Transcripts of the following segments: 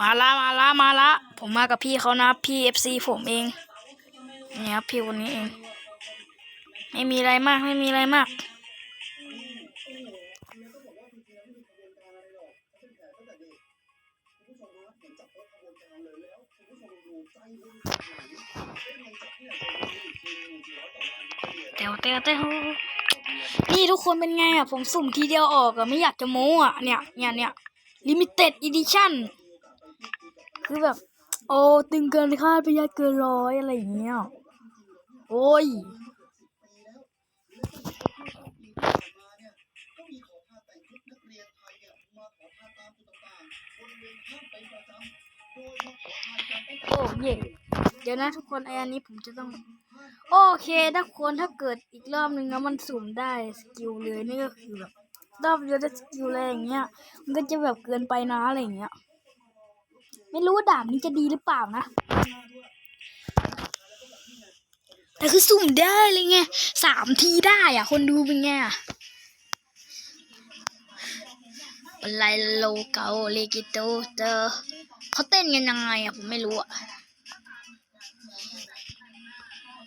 มาละมาละมาละ ผมมากับพี่เขานะพี่เอฟซีผมเองนี่ครับพี่คนนี้เอง ไม่มีอะไรมากไม่มีอะไรมากเตียวเตียวเตียวนี่ทุกคนเป็นไงอะ ผมสุ่มทีเดียวออกอะไม่อยากจะโม้อะ เนี่ยเนี่ยเนี่ยลิมิเต็ดอีดิชั่น คือแบบ โอ้ตึงเกินคาดไปยากเกินร้อยอะไรอย่างเงี้ยโอ้ยโอ้เย่เดี๋ยวนะทุกคนไออันนี้ผมจะต้อง โอเคทุกคนถ้าเกิดอีกรอบนึงแล้วมันสุ่มได้สกิลเลยนี่ก็คือแบบรอบเดียวได้สกิลอะไรอย่างเงี้ยมันก็จะแบบเกินไปนะอะไรอย่างเงี้ย ไม่รู้ว่าดาบนี้จะดีหรือเปล่านะ แต่คือสุ่มได้เลยไงสามทีได้อะ คนดูเป็นไงอะไลโลเกาเลกิโตเตอร์เขาเต้นกันยังไงอะ ผมไม่รู้อะ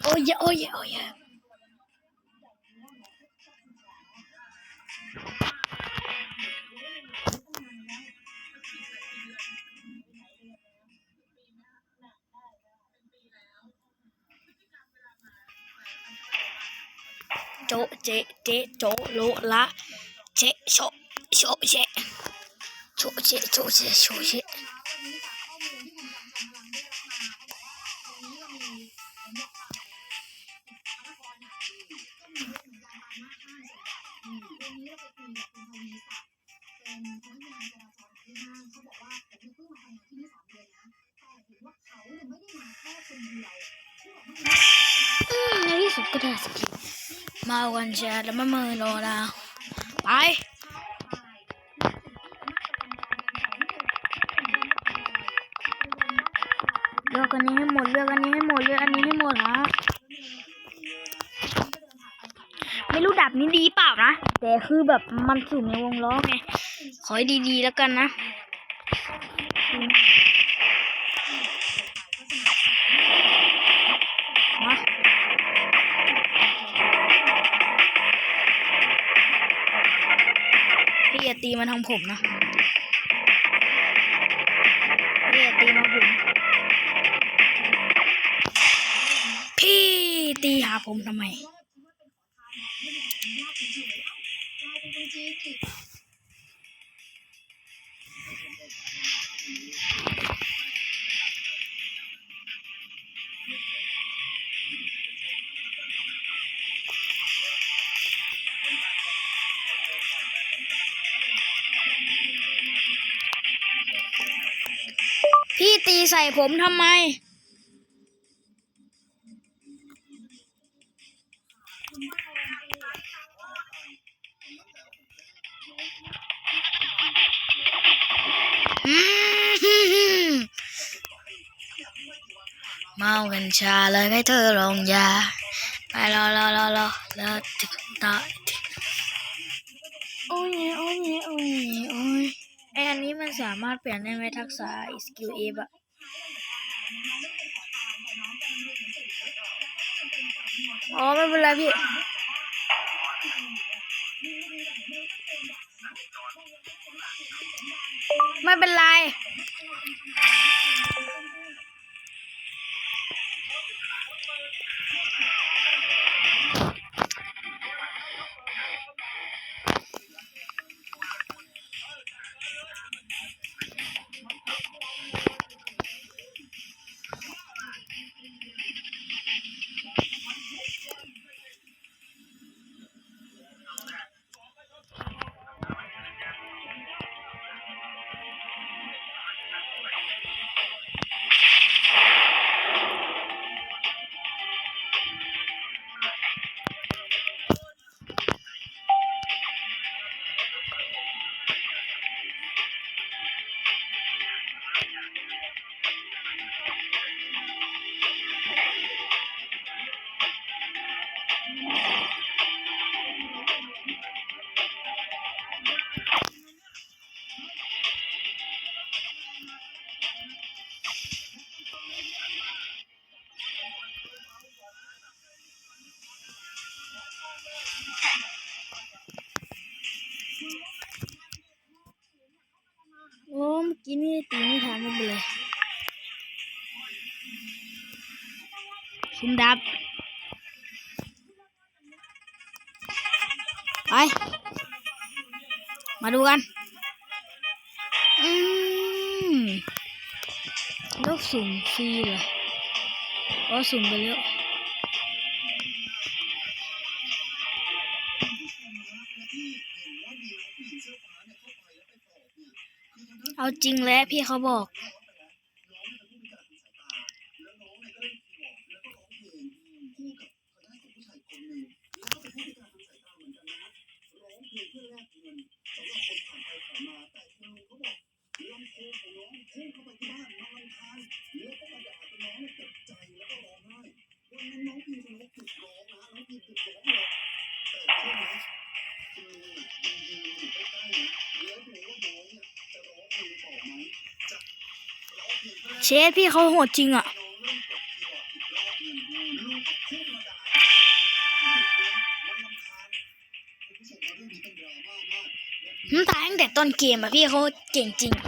โอ้ยโอ้ยโอ้ยะเจเจโจโลละเจโชโชเจโชเจโชเจโชเจในที่สุดก็ได้สักที มาวันแชร์แล้วมาเมือรอดาไปเลือกอันนี้ให้หมดเลือกอันนี้ให้หมดเลือกอันนี้ให้หมดนะไม่รู้ดับนี้ดีเปล่านะ แต่คือแบบมันสุ่มในวงล้อไงขอให้ดีๆแล้วกันนะ อย่าตีมาทางผมนะอย่าตีมาผมพี่ตีหาผมทำไม ใส่ผมทำไม เมากัญชาเลยให้เธอลงยา ไปรอรอรอรอแล้วติดต่อโอ้ยโอ้ยโอ้ยโอ้ยไออันนี้มันสามารถเปลี่ยนได้ไหมทักษะสกิลเอฟอะ อ๋อไม่เป็นไรพี่ไม่เป็นไร มื่อกี้นี่ตีไม่ทำมันเลยคุ้มดับ ไป มาดูกันอืมลูกสุ่มฟรีเลยออ๋สุ่มไปเยอะ จริงแล้วพี่เขาบอก ชฟพี่เขาโหดจริงอะผมตายตั้งแต่ต้นเกมอะพี่เขาเก่งจริง แ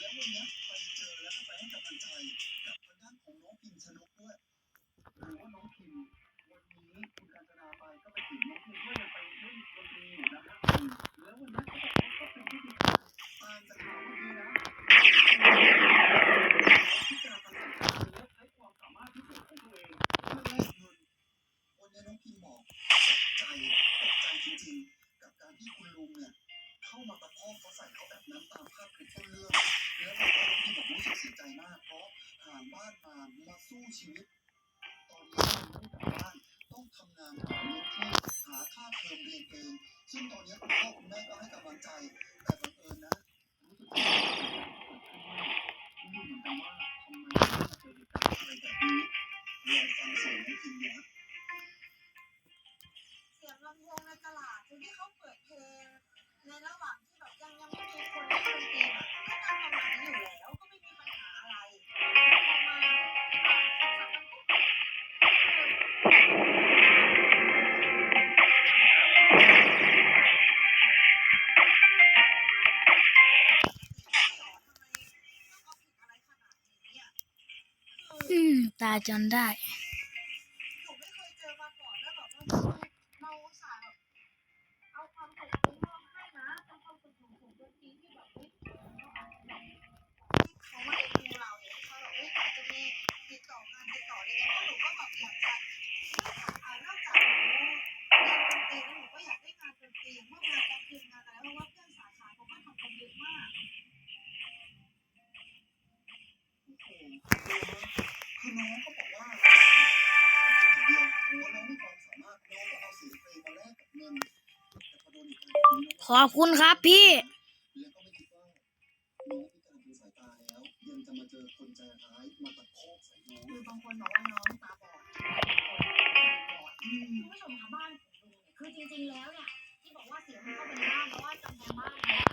ล้ววันนี้ไปเจอแล้วก็ไปให้กำลังใจกับทางด้านของน้องพิมชนกด้วย Yeah. হুম তার জন্য ขอบคุณครับพี่คือจริงๆแล้วเนี่ยที่บอกว่าเสียงเข้าไปในบ้านเพราะว่าจำแพงบ้าน